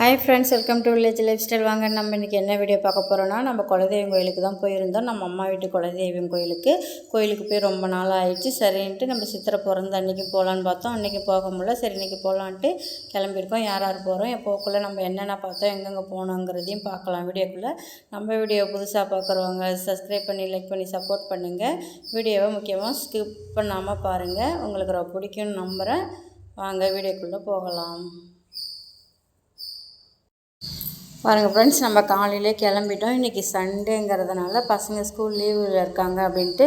Hi friends welcome to village life style வாங்க நம்ம இன்றைக்கி என்ன வீடியோ பார்க்க போகிறோன்னா நம்ம குலதெய்வம் கோயிலுக்கு தான் போயிருந்தோம். நம்ம அம்மா வீட்டு குலதெய்வம் கோயிலுக்கு. கோயிலுக்கு போய் ரொம்ப நாள் ஆயிடுச்சு. சரின்ட்டு நம்ம சித்திரை பிறந்த அன்றைக்கி போகலான்னு பார்த்தோம். அன்றைக்கி போக முடியல. சரி இன்றைக்கி போகலான்ட்டு கிளம்பியிருக்கோம். யார் யார் போகிறோம் எப்போக்குள்ளே நம்ம என்னென்ன பார்த்தோம்? எங்கெங்கே போனோங்கிறதையும் பார்க்கலாம். வீடியோக்குள்ளே நம்ம வீடியோ புதுசாக பார்க்குறவங்க சப்ஸ்கிரைப் பண்ணி லைக் பண்ணி சப்போர்ட் பண்ணுங்கள் வீடியோவை முக்கியமாக ஸ்கிப் பண்ணாமல் பாருங்கள் உங்களுக்கு ரொம்ப பிடிக்கும்னு நம்புகிறேன் வாங்க வீடியோக்குள்ளே போகலாம். பாருங்கள் ஃப்ரெண்ட்ஸ் நம்ம காலையிலே கிளம்பிட்டோம். இன்றைக்கி சண்டேங்கிறதுனால பசங்க ஸ்கூல் லீவில் இருக்காங்க அப்படின்ட்டு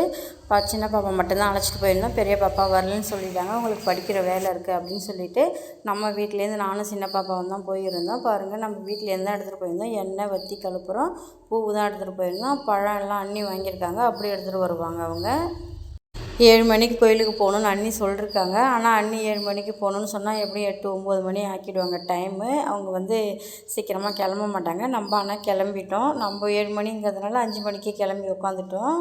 பா சின்ன பாப்பா மட்டும்தான் அழைச்சிட்டு போயிருந்தோம். பெரிய பாப்பா வரலன்னு சொல்லிட்டாங்க. அவங்களுக்கு படிக்கிற வேலை இருக்குது அப்படின்னு சொல்லிட்டு நம்ம வீட்டிலேருந்து நானும் சின்ன பாப்பாவும் தான் போயிருந்தோம். பாருங்கள் நம்ம வீட்டிலேருந்து தான் எடுத்துகிட்டு போயிருந்தோம். எண்ணெய் வற்றி கழுப்புறோம். பூ தான் எடுத்துகிட்டு போயிருந்தோம். பழம் எல்லாம் அண்ணி வாங்கியிருக்காங்க. அப்படி எடுத்துகிட்டு வருவாங்க அவங்க. ஏழு மணிக்கு கோயிலுக்கு போகணுன்னு அண்ணி சொல்லியிருக்காங்க ஆனால் அண்ணி ஏழு மணிக்கு போகணுன்னு சொன்னால் எப்படியும் எட்டு ஒம்பது மணி ஆக்கிடுவாங்க டைமு அவங்க வந்து சீக்கிரமாக கிளம்ப மாட்டாங்க. நம்ம ஆனால் கிளம்பிட்டோம். நம்ம ஏழு மணிங்கிறதுனால அஞ்சு மணிக்கு கிளம்பி உட்காந்துட்டோம்.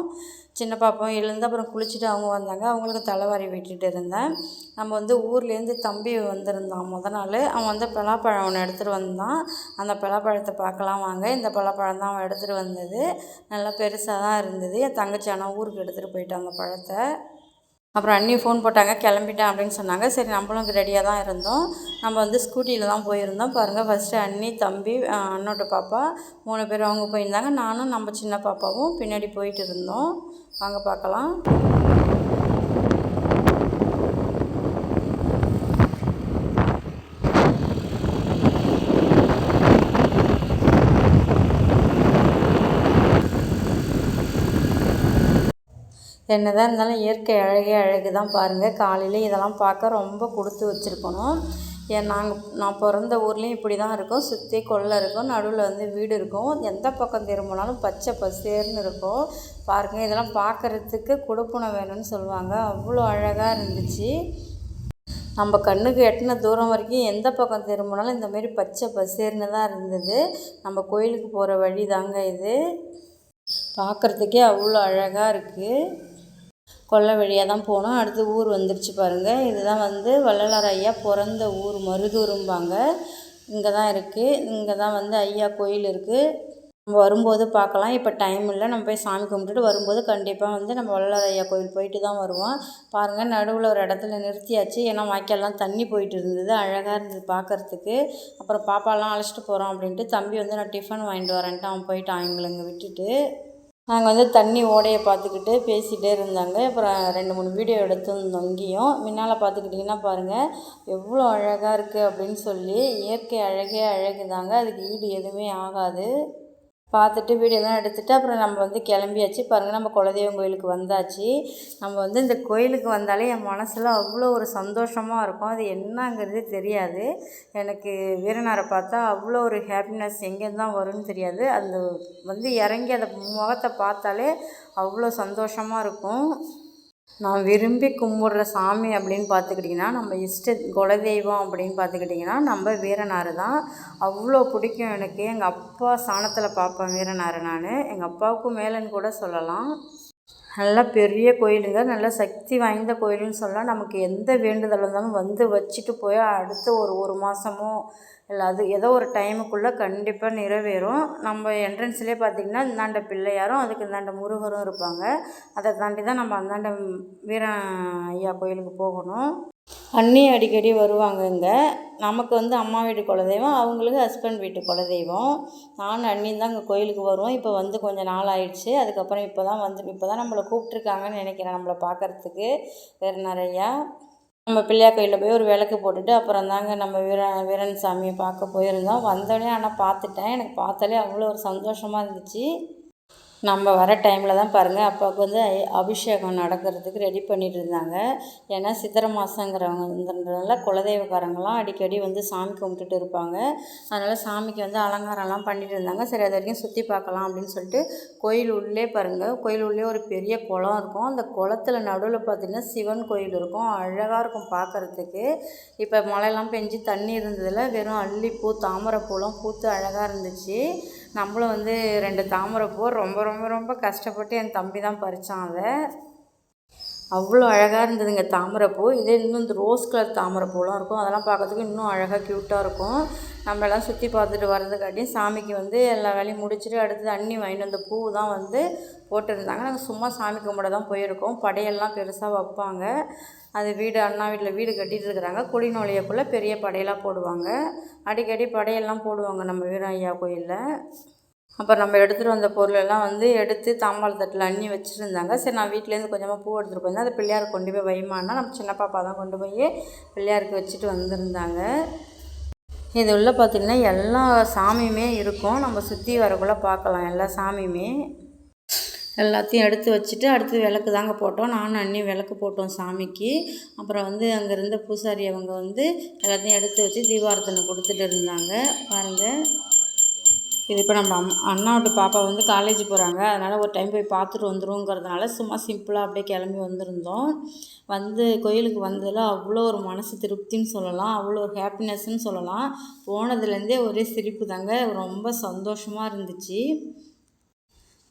சின்ன பாப்பாவும் எழுந்து அப்புறம் குளிச்சுட்டு அவங்க வந்தாங்க. அவங்களுக்கு தலைவாரி விட்டுட்டு இருந்தேன். நம்ம வந்து ஊர்லேருந்து தம்பி வந்திருந்தான் முத நாள். அவன் வந்து பலாப்பழம் ஒன்று எடுத்துகிட்டு வந்தான். அந்த பலாப்பழத்தை பார்க்கலாம் வாங்க. இந்த பலாப்பழம் தான் அவன் எடுத்துகிட்டு வந்தது. நல்லா பெருசாக தான் இருந்தது. என் தங்கச்சி ஆனால் ஊருக்கு எடுத்துகிட்டு போயிட்டான் அந்த பழத்தை. அப்புறம் அண்ணி ஃபோன் போட்டாங்க கிளம்பிட்டேன் அப்படின்னு சொன்னாங்க. சரி நம்மளும் ரெடியாக தான் இருந்தோம். நம்ம வந்து ஸ்கூட்டியில் தான் போயிருந்தோம். பாருங்கள் ஃபஸ்ட்டு அண்ணி தம்பி அண்ணோட பாப்பா மூணு பேர் அவங்க போயிருந்தாங்க. நானும் நம்ம சின்ன பாப்பாவும் பின்னாடி போயிட்டு இருந்தோம். வாங்க பார்க்கலாம். என்னதான் இருந்தாலும் இயற்கை அழகே அழகு தான் பாருங்கள் காலையில் இதெல்லாம் பார்க்க ரொம்ப கொடுத்து வச்சுருக்கணும். ஏன் நாங்கள் நான் பிறந்த ஊர்லேயும் இப்படி தான் இருக்கும். சுற்றி கொல்லை இருக்கும். நடுவில் வந்து வீடு இருக்கும். எந்த பக்கம் திரும்பினாலும் பச்சை பசேர்னு இருக்கும். பாருங்கள் இதெல்லாம் பார்க்குறதுக்கு கொடுப்புனை வேணும்னு சொல்லுவாங்க. அவ்வளோ அழகாக இருந்துச்சு. நம்ம கண்ணுக்கு எட்டின தூரம் வரைக்கும் எந்த பக்கம் திரும்பினாலும் இந்தமாரி பச்சை பசேர்னு தான் இருந்தது. நம்ம கோயிலுக்கு போகிற வழி தாங்க இது. பார்க்குறதுக்கே அவ்வளோ அழகாக இருக்குது கொல்லை வழியாக தான் போனோம். அடுத்து ஊர் வந்துருச்சு பாருங்கள் இதுதான் வந்து வள்ளலார் ஐயா பிறந்த ஊர் மருதூரும்பாங்க. இங்கே தான் இருக்குது இங்கே தான் வந்து ஐயா கோயில் இருக்குது நம்ம வரும்போது பார்க்கலாம். இப்போ டைம் இல்லை. நம்ம போய் சாமி கும்பிட்டுட்டு வரும்போது கண்டிப்பாக வந்து நம்ம வள்ளலார் ஐயா கோயில் போயிட்டு தான் வருவோம். பாருங்கள் நடுவில் ஒரு இடத்துல நிறுத்தியாச்சு. ஏன்னா வாய்க்கால்லாம் தண்ணி போயிட்டு இருந்தது. அழகாக இருந்தது பார்க்குறதுக்கு. அப்புறம் பாப்பாலாம் அழைச்சிட்டு போகிறோம் அப்படின்ட்டு தம்பி வந்து நான் டிஃபன் வாங்கிட்டு வரேன்ட்டு அவன் போயிட்டான் எங்களை இங்கே விட்டுட்டு. நாங்கள் வந்து தண்ணி ஓடையை பார்த்துக்கிட்டு பேசிகிட்டே இருந்தாங்க. அப்புறம் ரெண்டு மூணு வீடியோ எடுத்திருந்தோம் இங்கேயும் முன்னால் பார்த்துக்கிட்டிங்கன்னா பாருங்கள் எவ்வளோ அழகாக இருக்குது அப்படின்னு சொல்லி இயற்கை அழகே அழகு தாங்க அதுக்கு ஈடு எதுவுமே ஆகாது. பார்த்துட்டு வீடியோலாம் எடுத்துகிட்டு அப்புறம் நம்ம வந்து கிளம்பியாச்சு. பாருங்கள் நம்ம குலதெய்வம் கோயிலுக்கு வந்தாச்சு. நம்ம வந்து இந்த கோயிலுக்கு வந்தாலே என் மனசில் அவ்வளோ ஒரு சந்தோஷமாக இருக்கும். அது என்னங்கிறதே தெரியாது. எனக்கு வீரனாரை பார்த்தா அவ்வளோ ஒரு ஹாப்பினஸ் எங்கேருந்து தான் வரும்னு தெரியாது. அந்த வந்து இறங்கி அந்த முகத்தை பார்த்தாலே அவ்வளோ சந்தோஷமாக இருக்கும். நான் விரும்பி கும்பிட்ற சாமி அப்படின்னு பார்த்துக்கிட்டிங்கன்னா நம்ம இஷ்ட குலதெய்வம் அப்படின்னு பார்த்துக்கிட்டிங்கன்னா நம்ம வீரனார் தான். அவ்வளோ பிடிக்கும் எனக்கு. எங்கள் அப்பா சாணத்தில் பார்ப்பேன் வீரனார் நான். எங்கள் அப்பாவுக்கும் மேலன்னு கூட சொல்லலாம். நல்லா பெரிய கோயிலுங்க நல்ல சக்தி வாய்ந்த கோயிலுன்னு சொல்லலாம் நமக்கு எந்த வேண்டுதல் இருந்தாலும் வந்து வச்சுட்டு போய் அடுத்த ஒரு ஒரு மாதமோ இல்லை அது ஏதோ ஒரு டைமுக்குள்ளே கண்டிப்பாக நிறைவேறும். நம்ம என்ட்ரன்ஸ்லேயே பார்த்திங்கன்னா இந்தாண்ட பிள்ளையாரும் அதுக்கு இந்தாண்ட முருகரும் இருப்பாங்க. அதை தாண்டி தான் நம்ம அந்தாண்ட வீர ஐயா கோயிலுக்கு போகணும். அண்ணி அடிக்கடி வருவாங்க இங்கே. நமக்கு வந்து அம்மா வீட்டு குலதெய்வம் அவங்களுக்கு ஹஸ்பண்ட் வீட்டு குலதெய்வம். நானும் அண்ணியும் தான் இங்கே கோயிலுக்கு வருவோம். இப்போ வந்து கொஞ்சம் நாள் ஆயிடுச்சு. அதுக்கப்புறம் இப்போ தான் வந்து இப்போ தான் நம்மளை கூப்பிட்ருக்காங்கன்னு நினைக்கிறேன் நம்மளை பார்க்குறதுக்கு வேறு நிறையா. நம்ம பிள்ளையார் கோயிலில் போய் ஒரு விளக்கு போட்டுட்டு அப்புறம் தாங்க நம்ம வீர வீரன் சாமியை பார்க்க போயிருந்தோம். வந்தோடனே ஆனால் பார்த்துட்டேன். எனக்கு பார்த்தாலே அவ்வளோ ஒரு சந்தோஷமாக இருந்துச்சு. நம்ம வர டைமில் தான் பாருங்கள் அப்பாவுக்கு வந்து அபிஷேகம் நடக்கிறதுக்கு ரெடி பண்ணிகிட்டு இருந்தாங்க. ஏன்னா சித்திரை மாதங்கிறவங்கன்றதுனால குலதெய்வக்காரங்களாம் அடிக்கடி வந்து சாமி கும்பிட்டுட்டு இருப்பாங்க. அதனால் சாமிக்கு வந்து அலங்காரம்லாம் பண்ணிகிட்டு இருந்தாங்க. சரி அது வரைக்கும் சுற்றி பார்க்கலாம் அப்படின்னு சொல்லிட்டு கோயில் உள்ளே பாருங்கள் கோயில் உள்ளே ஒரு பெரிய குளம் இருக்கும். அந்த குளத்துல நடுவில் பார்த்திங்கன்னா சிவன் கோயில் இருக்கும். அழகாக இருக்கும் பார்க்குறதுக்கு இப்போ மழைலாம் பெஞ்சு தண்ணி இருந்ததில் வெறும் அல்லிப்பூ தாமரைப்பூலாம் பூத்து அழகாக இருந்துச்சு. நம்மளும் வந்து ரெண்டு தாமரைப்பூ ரொம்ப ரொம்ப ரொம்ப கஷ்டப்பட்டு என் தம்பி தான் பறித்தான் அதை. அவ்வளோ அழகாக இருந்ததுங்க தாமரைப்பூ. இதே இன்னும் இந்த ரோஸ் கலர் தாமரைப்பூலாம் இருக்கும். அதெல்லாம் பார்க்கறதுக்கு இன்னும் அழகாக க்யூட்டாக இருக்கும். நம்மளெல்லாம் சுற்றி பார்த்துட்டு வர்றதுக்காட்டியும் சாமிக்கு வந்து எல்லா வேலையும் முடிச்சுட்டு அடுத்தது அண்ணி வாங்கிட்டு வந்த பூ தான் வந்து போட்டிருந்தாங்க. நாங்கள் சும்மா சாமி கும்பிட தான் போயிருக்கோம். படையெல்லாம் பெருசாக வைப்பாங்க. அது வீடு அண்ணா வீட்டில் வீடு கட்டிகிட்டு இருக்கிறாங்க. குழி நுழையக்குள்ளே பெரிய படையெல்லாம் போடுவாங்க. அடிக்கடி படையெல்லாம் போடுவாங்க நம்ம வீரம் ஐயா கோயிலில். அப்புறம் நம்ம எடுத்துகிட்டு வந்த பொருளெல்லாம் வந்து எடுத்து தாம்பாள தட்டில் அண்ணி வச்சுருந்தாங்க. சரி நான் வீட்டிலேருந்து கொஞ்சமாக பூ எடுத்துகிட்டு போயிருந்தேன். அதை பிள்ளையாருக்கு கொண்டு போய் வைமான்னா நம்ம சின்ன பாப்பா தான் கொண்டு போய் பிள்ளையாருக்கு வச்சுட்டு வந்திருந்தாங்க. இது உள்ளே பார்த்திங்கன்னா எல்லா சாமியுமே இருக்கும். நம்ம சுற்றி வரக்குள்ளே பார்க்கலாம் எல்லா சாமியுமே. எல்லாத்தையும் எடுத்து வச்சுட்டு அடுத்து விளக்கு தாங்க போட்டோம். நானும் அண்ணி விளக்கு போட்டோம் சாமிக்கு. அப்புறம் வந்து அங்கே இருந்த பூசாரி அவங்க வந்து எல்லாத்தையும் எடுத்து வச்சு தீபாரத்தனை கொடுத்துட்டு இருந்தாங்க. பாருங்கள் இது இப்போ நம்ம அம் அண்ணாவோட பாப்பா வந்து காலேஜ் போகிறாங்க அதனால் ஒரு டைம் போய் பார்த்துட்டு வந்துருவோங்கிறதுனால சும்மா சிம்பிளாக அப்படியே கிளம்பி வந்திருந்தோம். வந்து கோயிலுக்கு வந்ததில் அவ்வளோ ஒரு மனசு திருப்தின்னு சொல்லலாம். அவ்வளோ ஒரு ஹாப்பினஸ்ன்னு சொல்லலாம். போனதுலேருந்தே ஒரே சிரிப்பு தாங்க. ரொம்ப சந்தோஷமாக இருந்துச்சு.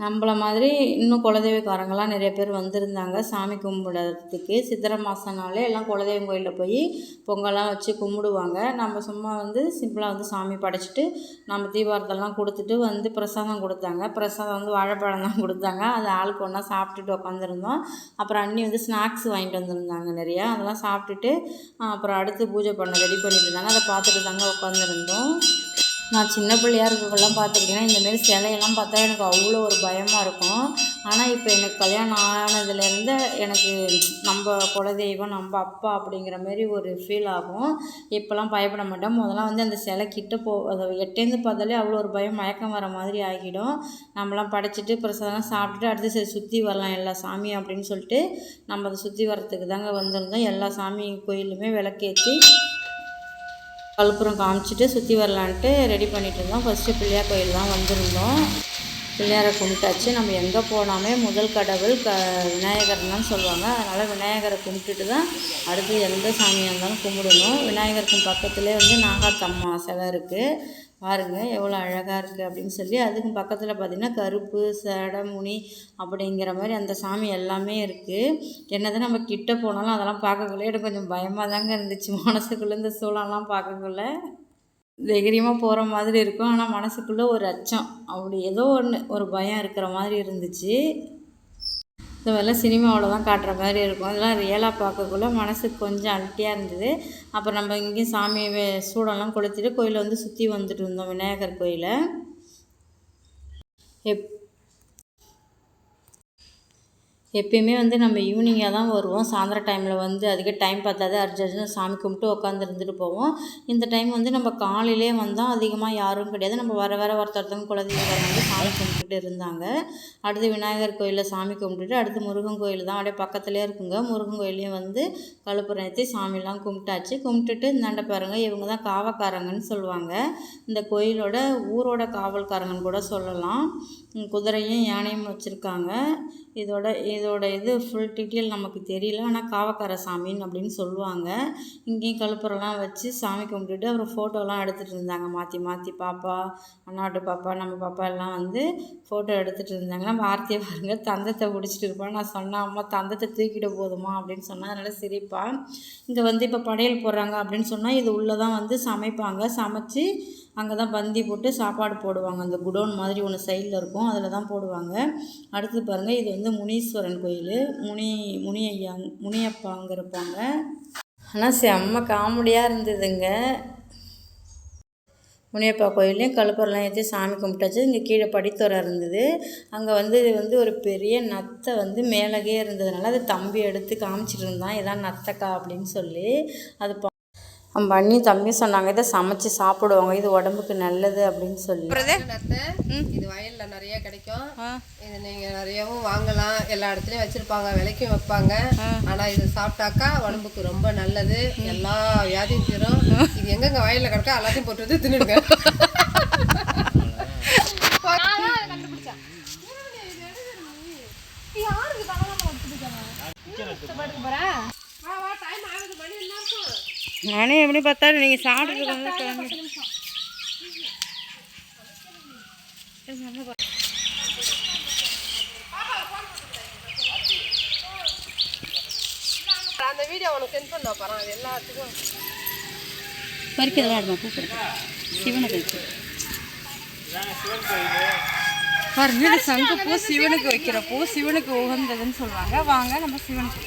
நம்மள மாதிரி இன்னும் குலதெய்வக்காரங்களாம் நிறைய பேர் வந்திருந்தாங்க. சாமி கும்பிடுறதுக்கு. சித்திரை மாதம்னாலே எல்லாம் குலதெய்வம் கோயிலில் போய் பொங்கல்லாம் வச்சு கும்பிடுவாங்க. நம்ம சும்மா வந்து சிம்பிளாக வந்து சாமி படைச்சிட்டு நம்ம தீபாரத்தெல்லாம் கொடுத்துட்டு வந்து பிரசாதம் கொடுத்தாங்க. பிரசாதம் வந்து வாழைப்பழம் தான் கொடுத்தாங்க. அது ஆளுக்கு ஒன்றா சாப்பிட்டுட்டு உட்காந்துருந்தோம் அப்புறம் அண்ணி வந்து ஸ்நாக்ஸ் வாங்கிட்டு வந்திருந்தாங்க நிறையா. அதெல்லாம் சாப்பிட்டுட்டு அப்புறம் அடுத்து பூஜை பண்ண ரெடி பண்ணிட்டு இருந்தாங்க. அதை பார்த்துட்டு தாங்க உட்காந்துருந்தோம் நான் சின்ன பிள்ளையா இருக்கக்குள்ளலாம் பார்த்துக்கிட்டிங்கன்னா இந்தமாரி சிலையெல்லாம் பார்த்தா எனக்கு அவ்வளோ ஒரு பயமாக இருக்கும். ஆனால் இப்போ எனக்கு கல்யாணம் ஆனதுலேருந்து எனக்கு நம்ம குலதெய்வம் நம்ம அப்பா அப்படிங்கிற மாரி ஒரு ஃபீல் ஆகும். இப்போல்லாம் பயப்பட மாட்டேன். முதல்ல வந்து அந்த சிலை கிட்ட போ அதை எட்டேந்து பார்த்தாலே அவ்வளோ ஒரு பயம் மயக்கம் வர மாதிரி ஆகிடும். நம்மலாம் படைச்சிட்டு பிரசாதம் சாப்பிட்டுட்டு அடுத்து சரி சுற்றி வரலாம் எல்லா சாமியும் அப்படின்னு சொல்லிட்டு நம்ம அதை சுற்றி வரத்துக்கு தாங்க வந்திருந்தோம். எல்லா சாமி கோயிலுமே விளக்கேற்றி கழுப்புறம் காமிச்சிட்டு சுற்றி வரலான்ட்டு ரெடி பண்ணிகிட்டு இருந்தோம். ஃபஸ்ட்டு பிள்ளையார் கோயில் தான் வந்திருந்தோம். பிள்ளையாரை கும்பிட்டாச்சு. நம்ம எங்கே போனாமே முதல் கடவுள் க விநாயகர் தான் சொல்லுவாங்க. அதனால் விநாயகரை கும்பிட்டுட்டு தான் அடுத்து எந்த சாமியாக இருந்தாலும் கும்பிடணும். விநாயகருக்கும் பக்கத்துலேயே வந்து நாகாத்தம்மா சிலை இருக்குது பாருங்கள் எவ்வளோ அழகாக இருக்குது அப்படின்னு சொல்லி அதுக்கும் பக்கத்தில் பார்த்திங்கன்னா கருப்பு சடமுனி அப்படிங்கிற மாதிரி அந்த சாமி எல்லாமே இருக்குது என்னதான் நம்ம கிட்ட போனாலும் அதெல்லாம் பார்க்கக்குள்ளே எனக்கு கொஞ்சம் பயமாக தாங்க இருந்துச்சு. மனசுக்குள்ளே இந்த சூழலாம் பார்க்கக்குள்ள. தைரியமாக போகிற மாதிரி இருக்கும். ஆனால் மனசுக்குள்ளே ஒரு அச்சம். அப்படி ஏதோ ஒன்று ஒரு பயம் இருக்கிற மாதிரி இருந்துச்சு. இந்த மாதிரிலாம் சினிமாவில் தான் காட்டுற மாதிரி இருக்கும். அதெல்லாம் ரியலாக பார்க்கக்குள்ள மனசுக்கு கொஞ்சம் அல்ட்டியாக இருந்தது. அப்புறம் நம்ம இங்கேயும் சாமி சூடெல்லாம் கொளுத்திட்டு கோயிலை வந்து சுற்றி வந்துட்டு இருந்தோம். விநாயகர் கோயிலை. எப் எப்பயுமே வந்து நம்ம ஈவினிங்காக தான் வருவோம். சாயந்தரம் டைமில் வந்து அதிக டைம் பார்த்தாது அர்ஜென்ட் சாமி கும்பிட்டு உட்காந்து இருந்துட்டு போவோம். இந்த டைம் வந்து நம்ம காலையிலே வந்தால் அதிகமாக யாரும் கிடையாது. நம்ம வர வர ஒருத்தருத்தவங்க குலதெய்வம் வந்து சாமி கும்பிட்டுட்டு இருந்தாங்க. அடுத்து விநாயகர் கோயிலில் சாமி கும்பிட்டுட்டு அடுத்து முருகன் கோயில் தான். அப்படியே பக்கத்துலேயே இருக்குங்க. முருகன் கோயிலையும் வந்து கழுப்புறம் ஏற்றி சாமிலாம் கும்பிட்டாச்சு. கும்பிட்டுட்டு இந்தாண்ட பாருங்கள் இவங்க தான் காவக்காரங்கன்னு சொல்லுவாங்க. இந்த கோயிலோட ஊரோட காவல்காரங்கன்னு கூட சொல்லலாம். குதிரையும் யானையும் வச்சுருக்காங்க. இதோட இதோட இது ஃபுல் டீட்டெயில் நமக்கு தெரியல. ஆனால் காவக்கார சாமின்னு அப்படின்னு சொல்லுவாங்க. இங்கேயும் கழுப்புறலாம் வச்சு சாமி கும்பிட்டுட்டு அப்புறம் ஃபோட்டோலாம் எடுத்துகிட்டு இருந்தாங்க. மாற்றி மாற்றி பாப்பா அண்ணாட்டு பாப்பா நம்ம பாப்பா எல்லாம் வந்து ஃபோட்டோ எடுத்துகிட்டு இருந்தாங்க. நம்ம ஆர்த்தியை பாருங்கள் தந்தத்தை பிடிச்சிட்டு இருப்பான் நான் சொன்னேன் அம்மா தந்தத்தை தூக்கிட போதுமா? அப்படின்னு சொன்னால் அதனால் சிரிப்பான் இங்கே வந்து இப்போ படையல் போடுறாங்க அப்படின்னு சொன்னால் இது உள்ளே தான் வந்து சமைப்பாங்க. சமைச்சு அங்கே தான் பந்தி போட்டு சாப்பாடு போடுவாங்க. அந்த குடோன் மாதிரி ஒன்று சைடில் இருக்கும். அதில் தான் போடுவாங்க. அடுத்து பாருங்கள் இது வந்து முனீஸ்வரன் கோயில். முனி முனி ஐயா முனியப்பாங்க இருப்பாங்க ஆனால் செம்ம காமெடியாக இருந்ததுங்க. முனியப்பா கோயிலையும் கழுப்பரெலாம் ஏற்றி சாமி கும்பிட்டாச்சு. இங்கே கீழே படித்துறை இருந்தது. அங்கே வந்து இது வந்து ஒரு பெரிய நத்தை வந்து மேலகே இருந்ததுனால அது தம்பி எடுத்து காமிச்சிட்டு இருந்தான். இதான் நத்தக்கா அப்படின்னு சொல்லி அது நம்ம அண்ணி தம்பி சொன்னாங்க இதை சமைச்சு சாப்பிடுவாங்க இது உடம்புக்கு நல்லது அப்படின்னு சொல்லி. இது வயல்ல நிறைய கிடைக்கும். இது நீங்க நிறையவும் வாங்கலாம். எல்லா இடத்துலயும் வச்சிருப்பாங்க விலைக்கும் வைப்பாங்க ஆனா இது சாப்பிட்டாக்கா உடம்புக்கு ரொம்ப நல்லது. எல்லா வியாதியும் தீரும். இது எங்கெங்க வயல்ல கிடக்கா எல்லாத்தையும் போட்டு வந்து தின்னுடுங்க. நானே எப்படி பார்த்தாலும் நீங்கள் சாப்பிட்டு வந்து கிளம்பி. வீடியோ உனக்கு சென்ட் பண்ண போகிறேன் அது எல்லாத்துக்கும். பறிக்கிறதெல்லாம் ஆடுமா சிவனுக்கு பாருங்க இந்த சங்கு பூ சிவனுக்கு வைக்கிற பூ சிவனுக்கு உகந்ததுன்னு சொல்லுவாங்க. வாங்க நம்ம சிவனுக்கு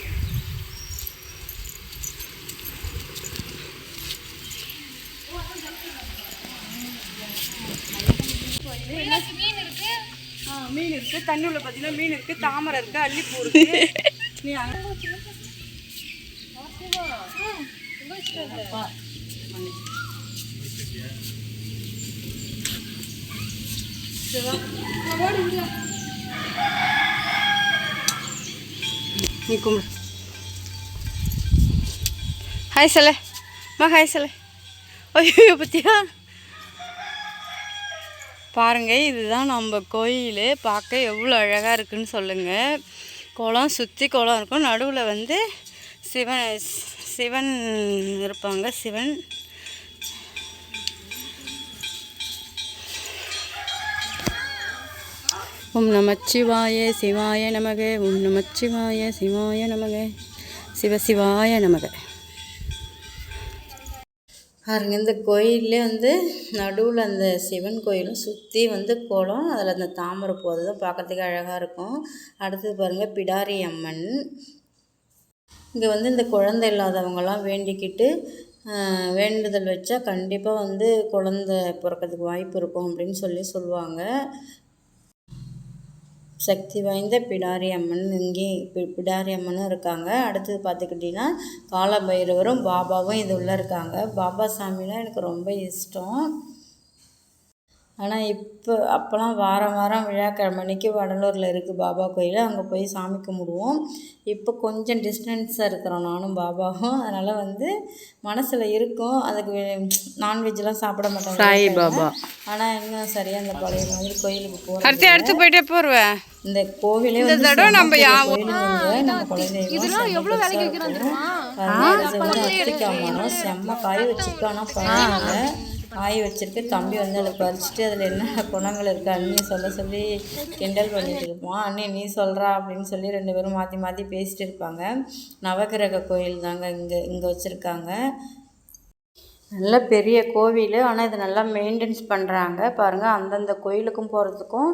ஆ, மீன் இருக்கு. தண்ணி உள்ள பார்த்தீங்கன்னா மீன் இருக்கு. தாமரை இருக்கு. அல்லிப்பூ இருக்கு. நீ நீ கும்பிடு. ஹாய் சொல்ல மா ஹாய் சொல்ல ஐயோ பத்தியா? பாருங்கள் இதுதான் நம்ம கோயில். பார்க்க எவ்வளோ அழகாக இருக்குன்னு சொல்லுங்கள் குளம் சுற்றி குளம் இருக்கும். நடுவில் வந்து சிவன் சிவன் இருப்பாங்க. சிவன். ஓம் நமச்சிவாய சிவாய நமக. ஓம் நமச்சிவாய சிவாய நமக. சிவ சிவாய நமக. பாருங்கள் இந்த கோயிலே வந்து நடுவில் அந்த சிவன் கோயிலும் சுற்றி வந்து குளம் அதில் அந்த தாமரை போது தான் பார்க்குறதுக்கு அழகாக இருக்கும். அடுத்தது பாருங்கள் பிடாரி அம்மன். இங்கே வந்து இந்த குழந்தை இல்லாதவங்களாம் வேண்டிக்கிட்டு வேண்டுதல் வச்சா கண்டிப்பாக வந்து குழந்தை பிறக்கிறதுக்கு வாய்ப்பு இருக்கும் அப்படின்னு சொல்லி சொல்லுவாங்க. சக்தி வாய்ந்த பிடாரி அம்மன். இங்கே பி- பிடாரி அம்மனும் இருக்காங்க. அடுத்தது பார்த்துக்கிட்டிங்கன்னா காலபைரவரும் பாபாவும் இது உள்ளே இருக்காங்க. பாபா சாமினா எனக்கு ரொம்ப இஷ்டம். ஆனால் இப்போ அப்போலாம் வாரம் வாரம் விழாக்கிழமைக்கு வடலூரில் இருக்குது பாபா கோயில். அங்கே போய் சாமி கும்பிடுவோம். இப்போ கொஞ்சம் டிஸ்டன்ஸாக இருக்கிறோம் நானும் பாபாவும். அதனால் வந்து மனசில் இருக்கும். அதுக்கு நான்வெஜ்லாம் சாப்பிட மாட்டோம். சாய் பாபா. ஆனால் இன்னும் சரியாக அந்த பழைய மாதிரி கோயிலுக்கு போகிறோம் அடுத்து அடுத்து போயிட்டே போடுவேன் இந்த கோவிலே வந்து தடவை செம்ம நம்ம. நம்ம வந்து அத்திக்காய் மரம் செம்ம காய வச்சிருக்கு ஆனால் ஆய் வச்சுருக்கு தம்பி வந்து அதை பறிச்சுட்டு அதில் என்ன குணங்கள் இருக்குது அண்ணி சொல்ல சொல்லி கிண்டல் பண்ணிட்டு இருப்போம் அண்ணி நீ சொல்கிறா அப்படின்னு சொல்லி ரெண்டு பேரும் மாற்றி மாற்றி பேசிட்டு இருப்பாங்க. நவகிரக கோயில் தாங்க இங்கே இங்கே வச்சுருக்காங்க. நல்ல பெரிய கோவில். ஆனால் இது நல்லா மெயின்டெனன்ஸ் பண்ணுறாங்க பாருங்கள் அந்தந்த கோயிலுக்கும் போகிறதுக்கும்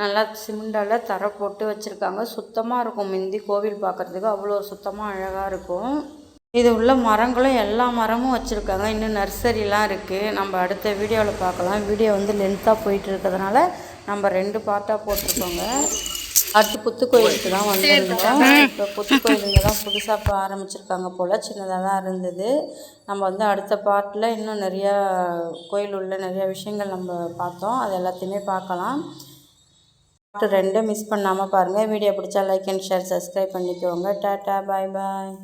நல்லா சிமெண்டால் தரை போட்டு வச்சுருக்காங்க. சுத்தமாக இருக்கும் முந்தி கோவில் பார்க்குறதுக்கு அவ்வளோ சுத்தமாக அழகாக இருக்கும். இது உள்ள மரங்களும் எல்லா மரமும் வச்சுருக்காங்க. இன்னும் நர்சரிலாம் இருக்குது நம்ம அடுத்த வீடியோவில் பார்க்கலாம் வீடியோ வந்து லென்த்தாக போயிட்டு இருக்கிறதுனால நம்ம ரெண்டு பார்ட்டாக போட்டிருக்கோங்க. அடுத்து புத்துக்கோயிலுக்கு தான் வந்திருந்தோம். இப்போ புத்துக்கோயிலுங்க தான் புதுசாக இப்போ ஆரம்பிச்சிருக்காங்க போல். சின்னதாக தான் இருந்தது. நம்ம வந்து அடுத்த பார்ட்டில் இன்னும் நிறையா கோயில் உள்ள நிறையா விஷயங்கள் நம்ம பார்த்தோம். அது எல்லாத்தையுமே பார்க்கலாம். பார்ட்டு ரெண்டும் மிஸ் பண்ணாமல் பாருங்கள் வீடியோ பிடிச்சா லைக் அண்ட் ஷேர் சப்ஸ்கிரைப் பண்ணிக்கோங்க. Tata bye bye